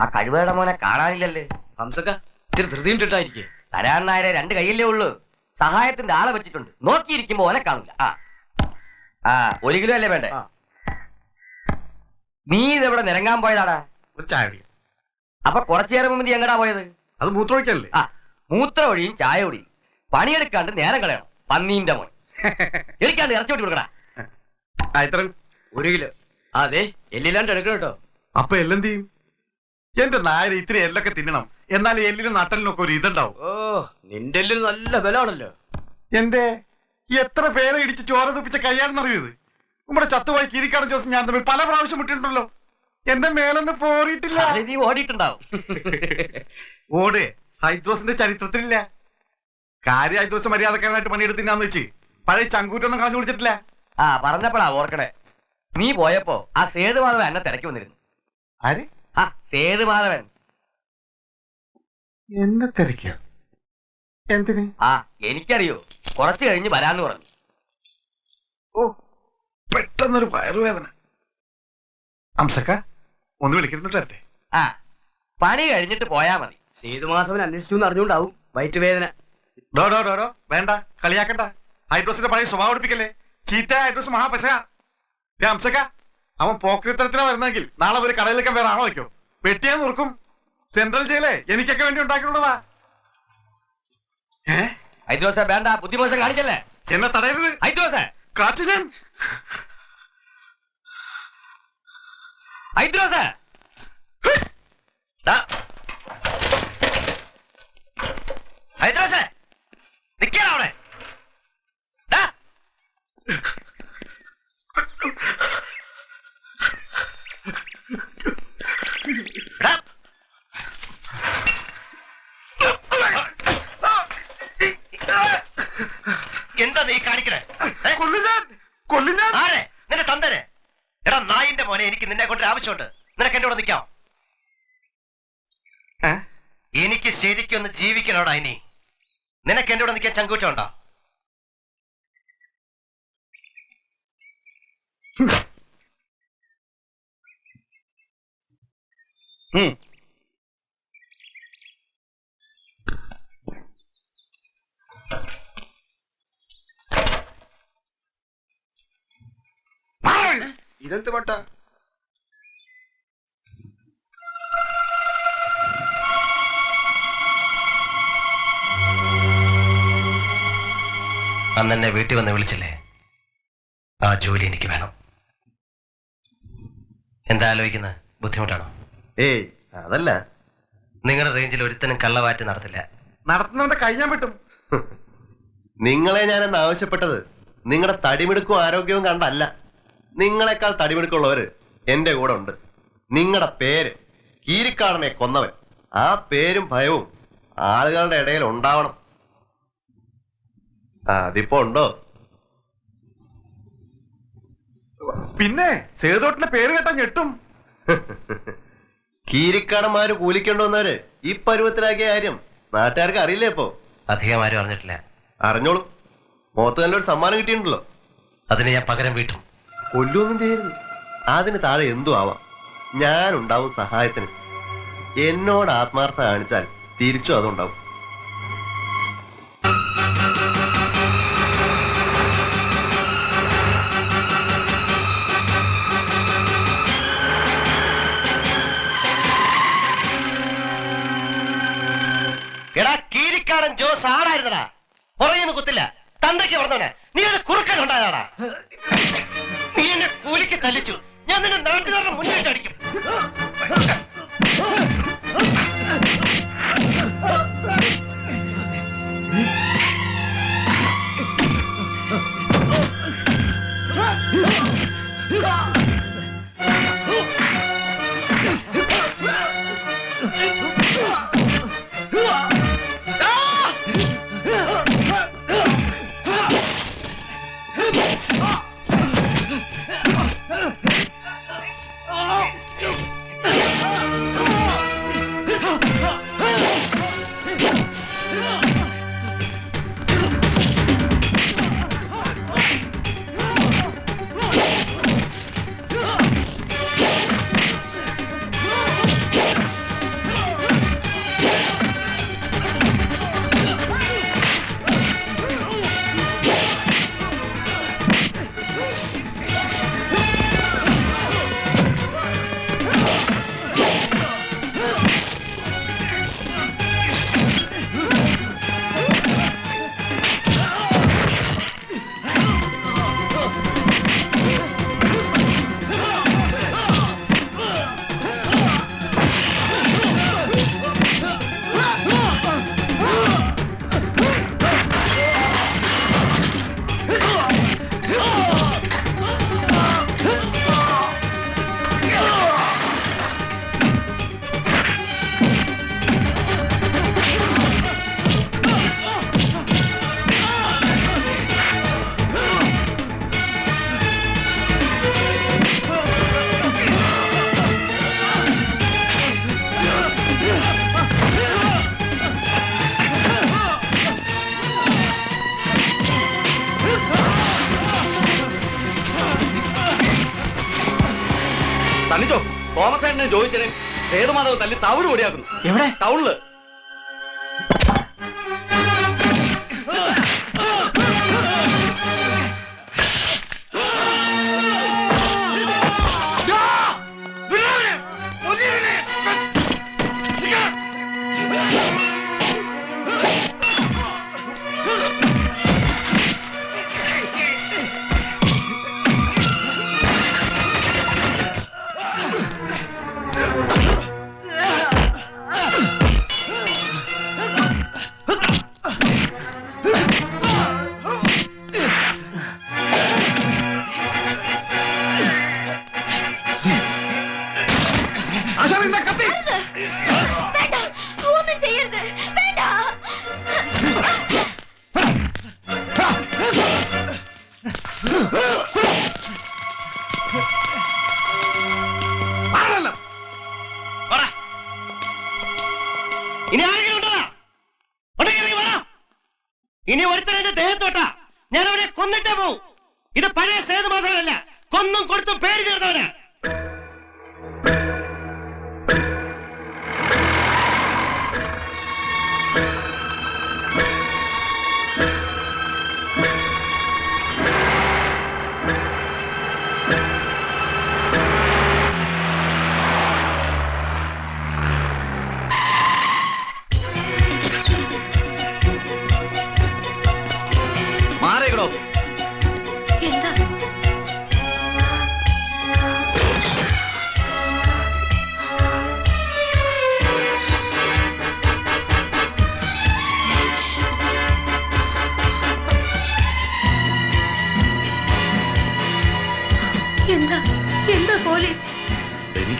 ആ കഴിവേടെ മോനെ കാണാനില്ലല്ലേ? ഹംസക്ക ഇത്തിരി ധൃതിയും ചിട്ടായിരിക്കേ. തരാൻ നായരെ രണ്ട് കൈയില്ലേ ഉള്ളൂ. സഹായത്തിന്റെ ആളെ വെച്ചിട്ടുണ്ട്. നോക്കിയിരിക്കുമ്പോ ഓനെ കാണില്ല ആ. ആ ഒരു കിലോ അല്ലേ വേണ്ടേ. നീ ഇതെവിടെ നിരങ്ങാൻ പോയതാടാ? ഒരു ചായ കുടിക്കാം. അപ്പൊ കുറച്ചു നേരം മുമ്പ് നീ എങ്ങടാ പോയത്? അത് മൂത്രമൊഴിക്കല്ലേ ആ മൂത്ര ഒഴിയും ചായ ഒഴിയും പണിയെടുക്കാണ്ട് നേരം കളയണം. പന്നീന്റെ മോൻ. എടുക്കാണ്ട് ഇറച്ചി വെട്ടി കൊടുക്കടാ. ആ ഒരു കിലോ. അതെ എല്ലാണ്ട് എടുക്കണം കേട്ടോ. അപ്പൊ എല്ലാം ചെയ്യും? എന്റെ നായര് ഇത്തിരി എല്ലൊക്കെ തിന്നണം. എന്നാൽ എല്ലിനും നട്ടലിനൊക്കെ ഒരു ഇതുണ്ടാവും. ഓ നിന്റെ എല്ലിന് നല്ല ബലമാണല്ലോ. എന്തേ? എത്ര പേരെ ഇടിച്ച് ചോര തുപ്പിച്ച കയ്യാണെന്നറിയത് നമ്മുടെ ചത്തുപോയി കിരിക്കാടൻ ജോസ് ഞാൻ തമ്മിൽ പല പ്രാവശ്യം മുട്ടിയിട്ടുണ്ടല്ലോ. എന്റെ മേലൊന്നും പോറിയിട്ടില്ല. നീ ഓടിയിട്ടുണ്ടാവും. ഓട്. ഹൈദ്രോസിന്റെ ചരിത്രത്തിലില്ല. കാര്യം ഹൈദ്രോസ് മര്യാദക്കാരനായിട്ട് പണിയെടുത്തിനാന്ന് വെച്ച് പഴയ ചങ്കൂറ്റൊന്നും കളഞ്ഞു വിളിച്ചിട്ടില്ല ആ പറഞ്ഞപ്പോഴാ ഓർക്കണേ. നീ പോയപ്പോ ആ സേതുമാധവൻ എന്നെ തിരക്കി വന്നിരുന്നു. ആര്? ആ സേതുമാധവൻ എന്നെ തിരക്ക എന്തിന്? ആ എനിക്കറിയോ. കുറച്ച് കഴിഞ്ഞ് വരാന്ന് പറഞ്ഞു. ഓ പെട്ടെന്നൊരു വയറുവേദന. അംസക്ക ഒന്ന് വിളിക്കുന്നുണ്ടല്ലേ ആ പണി കഴിഞ്ഞിട്ട് പോയാ മതി. സേതുമാധവൻ അന്വേഷിച്ചു എന്ന് അറിഞ്ഞുണ്ടാവും വയറ്റുവേദന. ഡോ ഡോ ഡോ ഡോ വേണ്ട കളിയാക്കണ്ട. ഹൈഡ്രോസിന്റെ പഴയ സ്വഭാവം എടുപ്പിക്കല്ലേ ചീത്ത ഹൈഡ്രോസ് മഹാപശക. ഏ അംസക്ക അവൻ പോക്രിത്തരത്തിനാ വരുന്നെങ്കിൽ നാളെ ഒരു കടയിലേക്കാൻ വേറെ ആണോ വയ്ക്കോ. വെട്ടിയാ നുറുക്കും. സെൻട്രൽ ജയിലേ എനിക്കൊക്കെ വേണ്ടി ഉണ്ടാക്കിയിട്ടുള്ളതാ. ഏ? ഹൈദ്രോസ വേണ്ട ബുദ്ധിമോശം കാണിക്കല്ലേ? എന്നെ തടയരുത്. ഹൈദ്രോസ കാച്ചു ഞാൻ. ഹൈദ്രോസ ഹൈദ്രോസ നിക്കണ അവിടെ ദാ. എടാ. എന്താ നീ കാണിക്കണേ ഏ? കൊല്ലു ഞാൻ കൊല്ലു ഞാൻ ആരെ നിന്റെ തന്തനെ? എടാ നായിന്റെ മോനെ എനിക്ക് നിന്നെ കൊണ്ട് ആവശ്യമുണ്ട്. നിനക്ക് എന്റെ കൂടെ നിൽക്കാം എനിക്ക് ശരിക്കും ഒന്ന് ജീവിക്കണോടാ ഇനി. നിനക്ക് എന്റെ കൂടെ നിൽക്കാൻ ചങ്കൂറ്റമുണ്ടോ? ഉം. ഇതെന്ത് പട്ട അന്ന് എന്നെ വീട്ടിൽ വന്ന് വിളിച്ചല്ലേ? ആ ജോലി എനിക്ക് വേണം. എന്താ ആലോചിക്കുന്നത് ബുദ്ധിമുട്ടാണോ? ഏയ് അതല്ല. നിങ്ങളുടെ റേഞ്ചിൽ ഒരുത്തനും കള്ളവാറ്റ് നടത്തില്ല. നടത്തുന്നവന്റെ കൈ പറ്റും നിങ്ങളെ ഞാനെന്ന് ആവശ്യപ്പെട്ടത് നിങ്ങളുടെ തടിമിടുക്കും ആരോഗ്യവും കണ്ടല്ല. നിങ്ങളെക്കാൾ തടിമിടുക്കുള്ളവര് എന്റെ കൂടെ ഉണ്ട്. നിങ്ങളുടെ പേര് കീരിക്കാടനെ കൊന്നവൻ. ആ പേരും ഭയവും ആളുകളുടെ ഇടയിൽ ഉണ്ടാവണം. ആ, അതിപ്പോ ഉണ്ടോ? പിന്നെ സേതോട്ടിന്റെ പേര് കേട്ടാ ഞെട്ടും. കീരിക്കാടന്മാര് കൂലിക്കൊണ്ടുവന്നവര് ഈ പരുവത്തിലാക്കിയ കാര്യം നാട്ടുകാർക്ക് അറിയില്ലേ ഇപ്പോ? അധികം ആരും അറിഞ്ഞിട്ടില്ല. അറിഞ്ഞോളൂ. മോത്ത് നല്ലൊരു സമ്മാനം കിട്ടിയിട്ടുണ്ടല്ലോ. അതിന് ഞാൻ പകരം വീട്ടും. കൊല്ലൊന്നും ചെയ്യരുത്. അതിന് താഴെ എന്തു ആവാം. ഞാനുണ്ടാവും സഹായത്തിന്. എന്നോട് ആത്മാർത്ഥ കാണിച്ചാൽ തിരിച്ചും അതുണ്ടാവും. ജോസ് ആടായിരുന്നടാ പുറകിന്ന് കുത്തില്ല. തന്തയ്ക്ക് പറഞ്ഞവനെ. നീ ഒരു കുറുക്കൻ ഉണ്ടായതാടാ. നീ എന്നെ കൂലിക്ക് തല്ലിച്ചു. ഞാൻ നിന്നെ നാട്ടുകാരുടെ മുന്നിട്ട് അടിക്കും തോമസേട്ടനെ ചോദിച്ചതിനെ സേതുമാധവ് തല്ലി തവിട് പൊടിയാക്കുന്നു. എവിടെ? ടൗണിൽ. ഞാൻ അവനെ കൊന്നിട്ടേ പോവും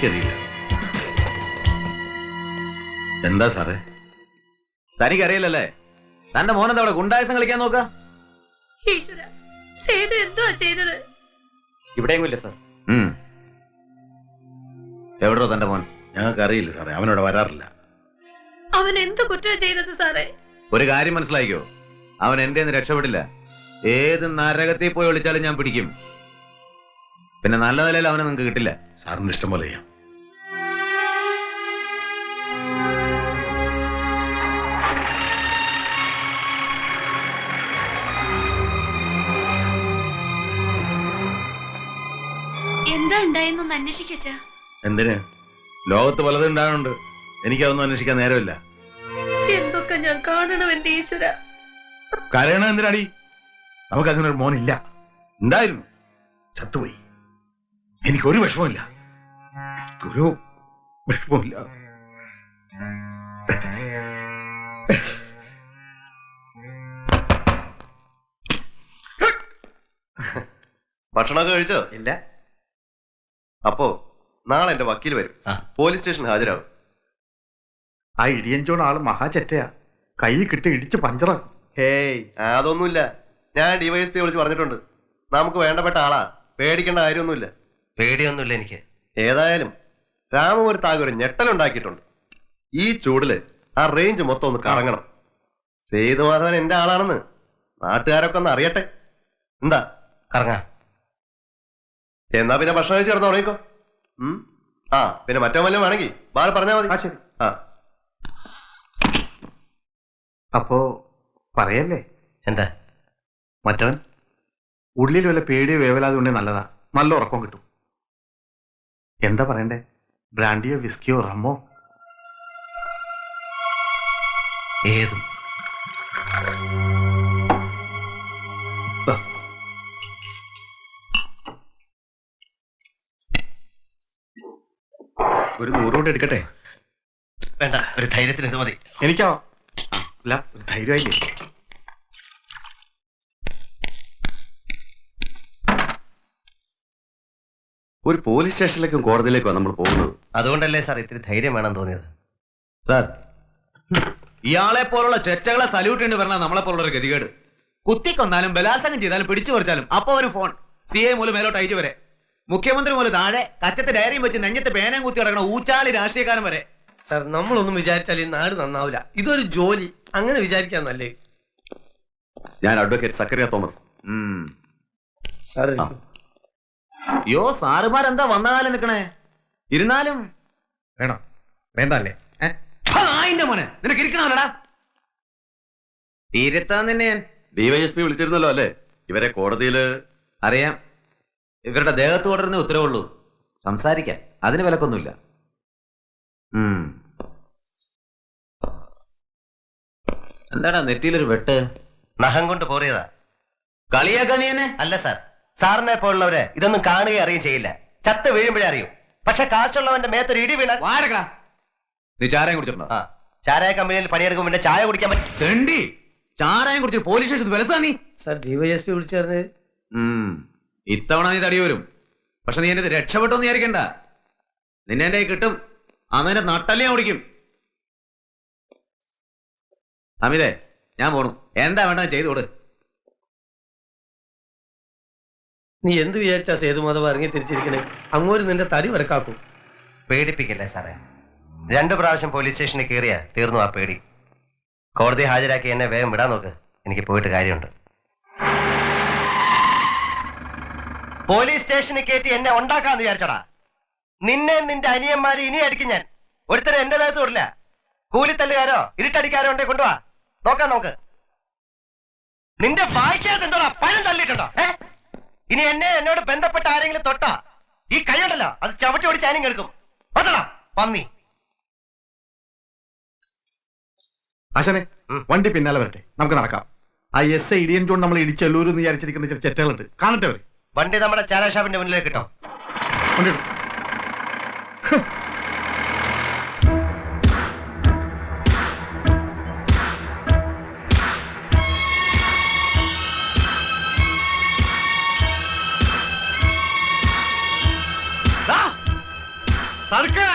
എനിക്കറിയില്ല. എന്താ സാറേ? തനിക്കറിയില്ലല്ലേ? തന്റെ മോനെന്താ അവിടെ ഗുണ്ടായസം കളിക്കാൻ നോക്ക? എന്തുവാ ചെയ്തത്? ഇവിടെയെങ്കിലും ഇല്ല സാർ. എവിടോ തന്റെ മോൻ? ഞങ്ങൾക്ക് അറിയില്ല സാറേ അവനോട് വരാറില്ല. അവൻ എന്ത് കുറ്റം ചെയ്തത് സാറേ? ഒരു കാര്യം മനസ്സിലാക്കിയോ അവൻ എന്റെ രക്ഷപ്പെടില്ല. ഏത് നരകത്തിൽ പോയി വിളിച്ചാലും ഞാൻ പിടിക്കും. പിന്നെ നല്ല നിലയിൽ അവനെ നിങ്ങൾക്ക് കിട്ടില്ല. സാറിന് ഇഷ്ടം പോലെ ചെയ്യാം. എന്താ ഉണ്ടായെന്നൊന്ന് അന്വേഷിക്കച്ചാ എന്തിന്? ലോകത്ത് പലതും ഉണ്ടാകുന്നുണ്ട് എനിക്കതൊന്നും അന്വേഷിക്കാൻ നേരമില്ല. എന്തൊക്കെ ഞാൻ കാണണം എന്റെ ഈശ്വര? കരയണ എന്തിനാടി? നമുക്ക് അങ്ങനെ ഒരു മോനില്ല. ഉണ്ടായിരുന്നു ചത്തുപോയി. എനിക്കൊരു വിഷമമില്ല ഒരു വിഷമമില്ല ഭക്ഷണമൊക്കെ കഴിച്ചോ? ഇല്ല. അപ്പോ നാളെ എന്റെ വക്കീൽ വരും. പോലീസ് സ്റ്റേഷൻ ഹാജരാകും ആ ഇടിയഞ്ചോൺ ആൾ മഹാചെറ്റയാ. കൈ കിട്ടി ഇടിച്ച് പഞ്ചറാക്കും. ഹേയ് അതൊന്നുമില്ല. ഞാൻ ഡിവൈഎസ്പി വിളിച്ച് പറഞ്ഞിട്ടുണ്ട്. നമുക്ക് വേണ്ടപ്പെട്ട ആളാ. പേടിക്കേണ്ട കാര്യമൊന്നുമില്ല. പേടിയൊന്നുമില്ല എനിക്ക്. ഏതായാലും രാമപുരത്താകെ ഒരു ഞെട്ടലുണ്ടാക്കിയിട്ടുണ്ട്. ഈ ചൂടിൽ ആ റേഞ്ച് മൊത്തം ഒന്ന് കറങ്ങണം. സേതുമാധവൻ എന്റെ ആളാണെന്ന് നാട്ടുകാരൊക്കെ ഒന്ന് അറിയട്ടെ. എന്താ? കറങ്ങാം. എന്നാ പിന്നെ ഭക്ഷണം കഴിച്ച് കിടന്ന് തുടങ്ങിക്കോ ഉം? ആ പിന്നെ മറ്റോ വല്ലതും വേണമെങ്കിൽ ബാല പറഞ്ഞാൽ മതി. ആ ശരി. ആ. അപ്പോ പറയല്ലേ? എന്താ? മറ്റവൻ ഉള്ളിൽ വല്ല പേടിയോ വേവലാതെ ഉണ്ടെങ്കിൽ നല്ലതാ. നല്ല ഉറക്കം കിട്ടും. എന്താ പറയണ്ടേ? ബ്രാൻഡിയോ വിസ്കിയോ റമ്മോ? ഏതും. കൊണ്ട് എടുക്കട്ടെ? വേണ്ട ഒരു ധൈര്യത്തിന് ഇത് മതി. എനിക്കോ? അല്ല ഒരു ധൈര്യമായില്ലേ? ഒരു പോലീസ് സ്റ്റേഷനിലേക്കും കോടതിയിലേക്കും നമ്മൾ പോകുന്നത്. അതുകൊണ്ടല്ലേ സാർ ഇത്തിരി ധൈര്യം വേണം തോന്നിയത്? സാർ ഇയാളെ പോലുള്ള ചെറ്റകളെ സല്യൂട്ട് ഉണ്ട് പറഞ്ഞാൽ നമ്മളെ പോലുള്ള ഒരു ഗതികേട്. കുത്തിക്കൊന്നാലും ബലാത്സംഗം ചെയ്താലും പിടിച്ചു പറിച്ചാലും അപ്പൊ ഒരു ഫോൺ സി ഐ മൂലം മേലോട്ട് അയച്ചു വരെ മുഖ്യമന്ത്രി പോലെ താഴെ കച്ചത്തെ ഡയറിയും വെച്ച് നെഞ്ഞത്ത് പേനയും കുത്തി കിടക്കണ ഊച്ചാളി രാഷ്ട്രീയക്കാരൻ വരെ. സാർ നമ്മളൊന്നും വിചാരിച്ചാൽ ഈ നാട് നന്നാവില്ല ഇതൊരു ജോലി. അങ്ങനെ വിചാരിക്കാൻ നല്ലേ? ഞാൻ advocate Zacharia Thomas. Yo sir yo സാറുമാർ എന്താ വന്ന കാലം നിക്കണേ? ഇരുന്നാലും. വേണോ? വേണ്ടല്ലേ? അതിന്റെ മോനെ. നിനക്ക് ഇരിക്കണമല്ലടാ. തീരത്താൻ തന്നെ ഞാൻ. ഡിവൈഎസ്പി വിളിച്ചിരുന്നല്ലോ അല്ലേ? ഇവരെ കോടതിയിൽ അറിയാം. ഇവരുടെ ദേഹത്ത് തുടരുന്ന ഉത്തരവുള്ളൂ. സംസാരിക്കാൻ അതിന് വിലക്കൊന്നുമില്ല. എന്താടാ നെറ്റിയിലൊരു വെട്ട്? നഖം കൊണ്ട് പോറിയതാ. കളിയാക്കാ നീ എന്നെ? അല്ല സാർ. സാറിനെ പോലുള്ളവര് ഇതൊന്നും കാണുകയും അറിയുകയും ചെയ്യില്ല. ചത്ത് വീഴുമ്പോഴേ അറിയൂ. പക്ഷെ കാശുള്ളവന്റെ മേത്തൊരു ഇടി വീണ വാരക്കടാ നീ ചാരായം കുടിച്ചിട്ടുണ്ടോ? ആ. ചാരായ കമ്പനിയിൽ പണിയെടുക്കും പിന്നെ ചായ കുടിക്കാൻ പറ്റും തെണ്ടി. ചാരായം കുടിച്ചിട്ട് പോലീസ് സ്റ്റേഷൻ വിലസാ നീ. സാർ ഡിവൈഎസ്പി വിളിച്ചു. ഇത്തവണ നീ തടി വരും പക്ഷെ നീ എന്റെ രക്ഷപ്പെട്ടോന്ന് വിചാരിക്കണ്ട. നിന്നെ എന്റെ കിട്ടും. അന്ന് എന്റെ നട്ടല്ലേ ഞാൻ ഓടിക്കും അമിതേ ഞാൻ പോണു. എന്താ വേണ്ട ചെയ്തു കൊടു. നീ എന്ത് വിചാരിച്ചാ സേതു സേതുമാധവ് ഇറങ്ങി തിരിച്ചിരിക്കണേ? അങ്ങോട്ട് നിന്റെ തടി വരക്കാക്കും പേടിപ്പിക്കില്ല സാറേ? രണ്ടു പ്രാവശ്യം പോലീസ് സ്റ്റേഷനിൽ കയറിയാ തീർന്നു ആ പേടി. കോടതി ഹാജരാക്കി എന്നെ വേഗം വിടാൻ നോക്ക്. എനിക്ക് പോയിട്ട് കാര്യമുണ്ട്. പോലീസ് സ്റ്റേഷനിൽ കയറ്റി എന്നെ ഉണ്ടാക്കാന്ന് വിചാരിച്ചടാ. നിന്നെ നിന്റെ അനിയന്മാരെ ഇനി അടിക്കും ഞാൻ. ഒരുത്തരെ എന്റെ ദേഹത്ത് വിടില്ല. കൂലിത്തല്ലുകാരോ ഇരുട്ടടിക്കാരോ ഉണ്ടെ കൊണ്ടുവാ. നോക്കാം നോക്ക് നിന്റെ വായിക്കാത്ത എന്തോടാ? പഴം തള്ളിയിട്ടുണ്ടോ? ഏ? ഇനി എന്നെ എന്നോട് ബന്ധപ്പെട്ട ആരെങ്കിലും തൊട്ടാ. ഈ കൈയുണ്ടല്ലോ അത് ചവിട്ടി ഓടിച്ച് ആനും കേൾക്കും. പത്തടാ പന്നി. ആശാനെ വണ്ടി പിന്നാലെ വരട്ടെ. നമുക്ക് നടക്കാം. ആ എസ് ഐ ഇടിയൻ ചോണ്ട് നമ്മൾ ഇടിച്ചെല്ലൂരെന്ന് വിചാരിച്ചിരിക്കുന്ന ചില ചെറ്റകളുണ്ട്. കാണട്ടെ അവർ. വണ്ടി നമ്മുടെ ചാരാഷാപ്പിന്റെ മുന്നിലേക്ക് കിട്ടും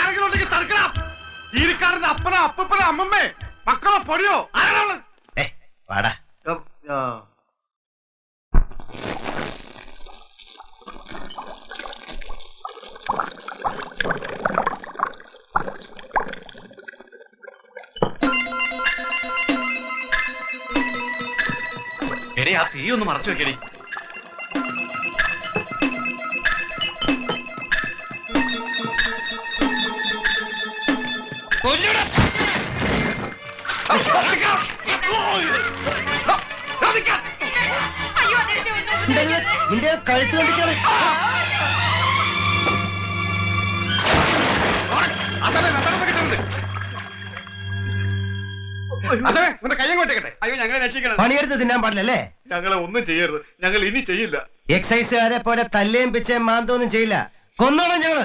ആരെങ്കിലും ഉണ്ടെങ്കിൽ തടുക്കണം. ഈരിക്കാരന്റെ അപ്പനോ അപ്പനോ അമ്മമ്മേ. മക്കളോ പൊടിയോ? ആരാണ് വാടാ. എടി ആ തീ ഒന്ന് മറച്ചു വെക്കടി. നിന്റെ കഴുത്ത് കണ്ടിച്ചാണ്. അതെ നിന്റെ കയ്യം കൊട്ടിക്കട്ടെ അയ്യോ ഞങ്ങളെ രക്ഷിക്കണം. പണിയെടുത്ത് തിന്നാൻ പാടില്ലല്ലേ? ഞങ്ങളെ ഒന്നും ചെയ്യരുത്. ഞങ്ങൾ ഇനി ചെയ്യില്ല. എക്സൈസുകാരെ പോലെ തല്ലേം പിച്ചേം മാന്തോന്നും ചെയ്യില്ല. കൊന്നോളാം ഞങ്ങൾ.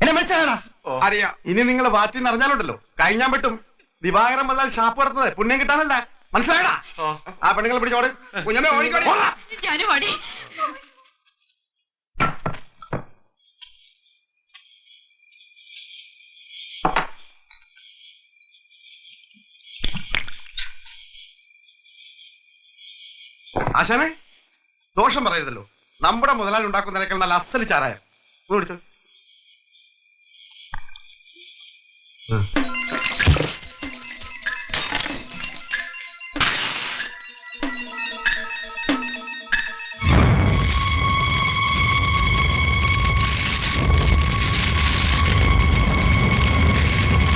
എന്നെ മനസ്സിലാണോ അറിയാം. ഇനി നിങ്ങൾ വാറ്റിന്ന് അറിഞ്ഞാലുണ്ടല്ലോ. കഴിഞ്ഞാൻ പറ്റും. ദിവാകരൻ വന്നാൽ ഷാപ്പ് നടത്തുന്നത് പുണ്യം കിട്ടാനല്ല. മനസ്സിലായടാ? ആ പെണ്ണുങ്ങളെ പിടിച്ചോട്. കുഞ്ഞമ്മ ഓടിക്കോടി. ആശാനെ ദോഷം പറയരുതല്ലോ. നമ്മുടെ മുതലാളി ഉണ്ടാക്കുന്നതിനേക്കാൾ നല്ല അസൽ ചാരായ. കുടിച്ചോ.